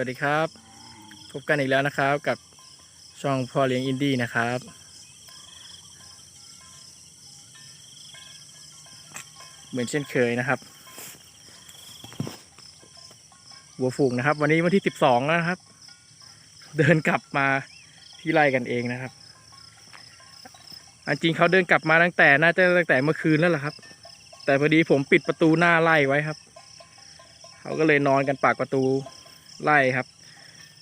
วัสดีครับ พบกันอีกแล้วนะครับกับช่องพ่อเลี้ยงอินดี้นะครับ เหมือนเช่นเคยนะครับวัวฝูงนะครับ วันนี้วันที่สิบสองแล้วนะครับ เดินกลับมาที่ไร่กันเองนะครับอันจริงเขาเดินกลับมาตั้งแต่น่าจะตั้งแต่เมื่อคืนแล้วล่ะครับ แต่พอดีผมปิดประตูหน้าไร่ไว้ครับ เขาก็เลยนอนกันปากประตู ไล่ครับ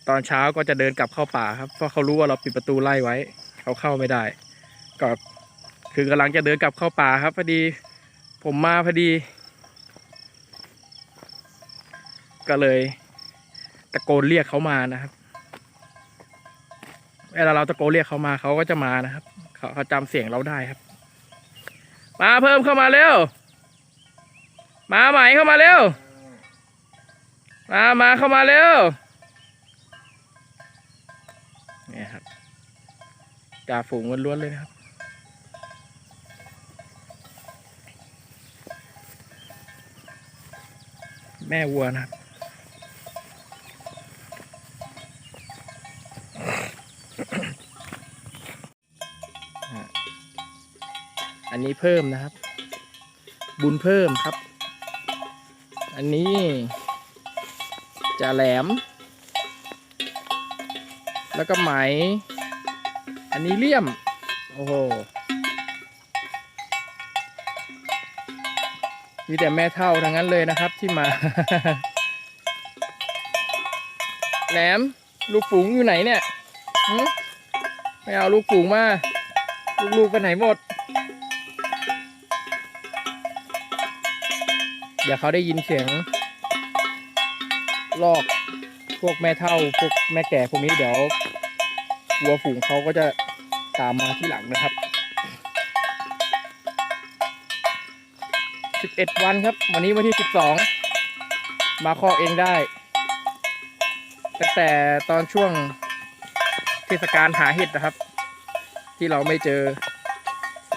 ตอนเช้าก็จะเดินกลับเข้าป่าครับเพราะเขารู้ว่าเราปิดประตูไล่ไว้ เขาเข้าไม่ได้ ก็คือกำลังจะเดินกลับเข้าป่าครับพอดี ผมมาพอดี ก็เลย ตะโกนเรียกเขามานะครับเวลาเราตะโกนเรียกเขามาเขาก็จะมานะครับเขาเขาจำเสียงเราได้ครับ มาเพิ่มเข้ามาเร็ว มาใหม่เข้ามาเร็ว มามาเข้ามาเร็วนี่ครับจ่าฝูงล้วนๆเลยนะครับ แม่วัวนะครับอะอันนี้เพิ่มนะครับ บุญเพิ่มครับ อันนี้ จะแหลม แล้วก็ไหม อันนี้เลี่ยม โอ้โห มีแต่แม่เท่าทั้งนั้นเลยนะครับที่มา แหลม ลูกฝูงอยู่ไหนเนี่ยหึไม่เอาลูกฝูงมา ลูกๆไปไหนหมด เดี๋ยวเขาได้ยินเสียง ลอกพวกแม่เท่าพวกแม่แก่พวกนี้เดี๋ยววัวฝูงเขาก็จะตามมาที่หลังนะครับ 11 วันครับ วันนี้วันที่ 12 มาคอกเองได้ตั้งแต่ตอนช่วงเทศกาลหาเห็ดนะครับ ที่เราไม่เจอ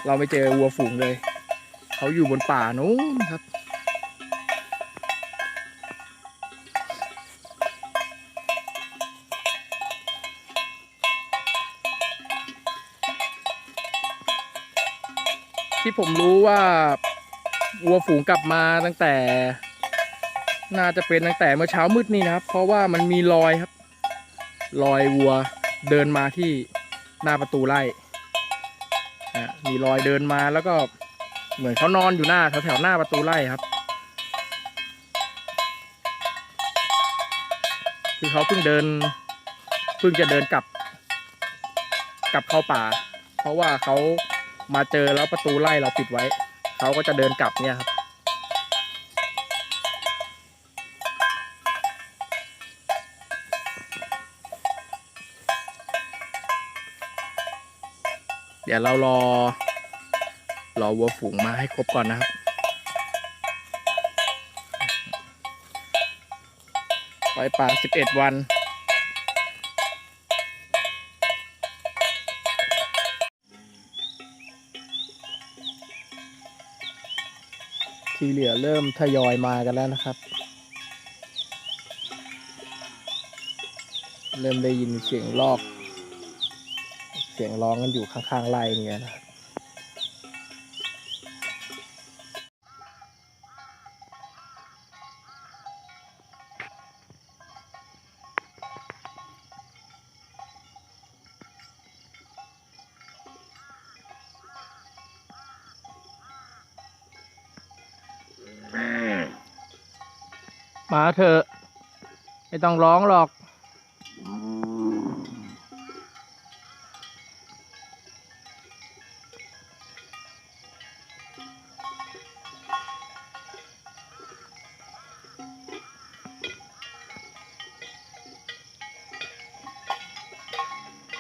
เราไม่เจอวัวฝูงเลย เขาอยู่บนป่านู้นครับ ที่ผมรู้ว่าวัวฝูงกลับมาตั้งแต่ น่าจะเป็นตั้งแต่เมื่อเช้ามืดนี่นะครับ เพราะว่ามันมีรอยครับ รอยวัวเดินมาที่หน้าประตูไร่อะมีรอยเดินมาแล้วก็เหมือนเขานอนอยู่หน้าแถวแถวๆหน้าประตูไร่ครับ คือเขาเพิ่งเดินเพิ่งจะเดินกลับกลับเข้าป่า เพราะว่าเขา มาเจอแล้วประตูไล่เราปิดไว้ เขาก็จะเดินกลับเนี่ยครับเดี๋ยวเรารอ รอวัวฝูงมาให้ครบก่อนนะครับ ปล่อยป่า 11 วัน ที่เหลือเริ่มทยอยมากันแล้วนะครับ เริ่มได้ยินเสียงลอก เสียงร้องกันอยู่ข้างๆไร่เนี่ยนะครับ มาเถอะ ไม่ต้องร้องหรอก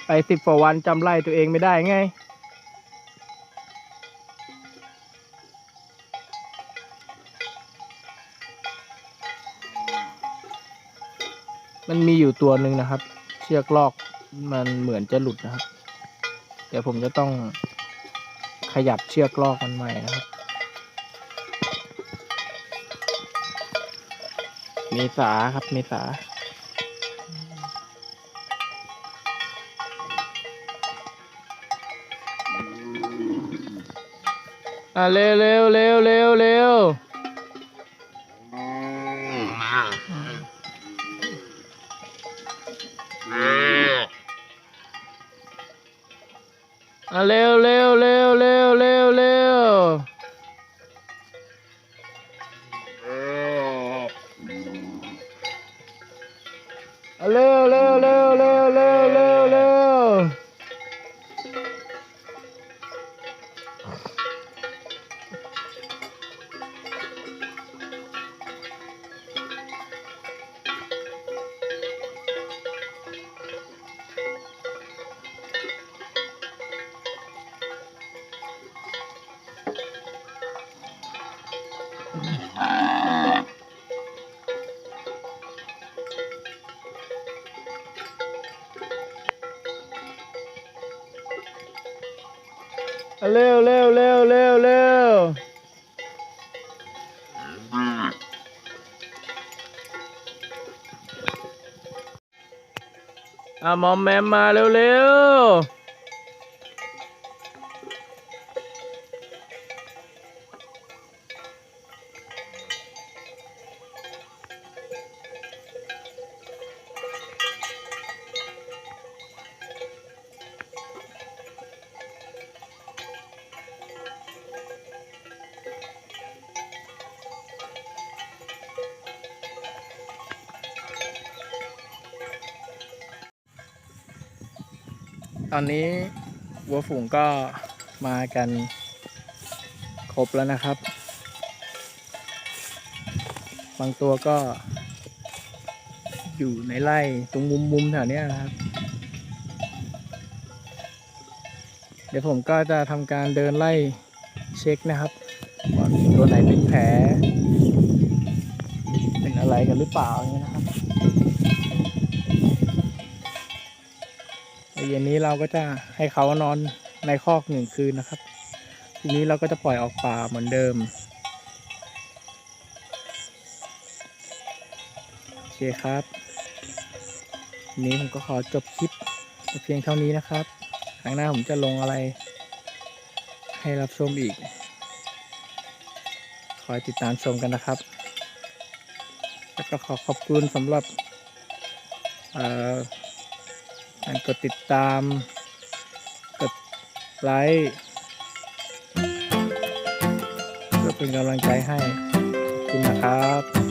ไปสิบกว่าวันจำไล่ตัวเองไม่ได้ไง มันมีอยู่ตัวหนึ่งนะครับ เชือกลอกมันเหมือนจะหลุดนะครับ เดี๋ยวผมจะต้องขยับเชือกลอกมันใหม่นะครับ มีสาครับมีสาอะเร็วเร็วเร็วเร็วเร็ว อะเร็วเร็วเร็วเร็วเร็วเร็วอะเร็วเร็วเร็ว เร็วเร็วเร็วเร็วเร็วอะมอมแมมมาเร็วเร็ว ตอนนี้วัวฝูงก็มากันครบแล้วนะครับ บางตัวก็ อยู่ในไร่ตรงมุมมุมๆแถวนี้นะครับ เดี๋ยวผมก็จะทำการเดินไล่เช็คนะครับว่ามีตัวไหนเป็นแผล เป็นอะไรกันหรือเปล่าเงี้ยนะ เย็นนี้เราก็จะให้เขานอนในคอกหนึ่งคืนนะครับ ทีนี้เราก็จะปล่อยออกป่าเหมือนเดิมโอเคครับนี้ผมก็ขอจบคลิปเพียงเท่านี้นะครับ ครั้งหน้าผมจะลงอะไร ให้รับชมอีก คอยติดตามชมกันนะครับ แล้วก็ขอขอบคุณสำหรับเอ่อ การกดติดตาม กดไลค์เพื่อเป็นกำลังใจให้ ขอบคุณนะครับ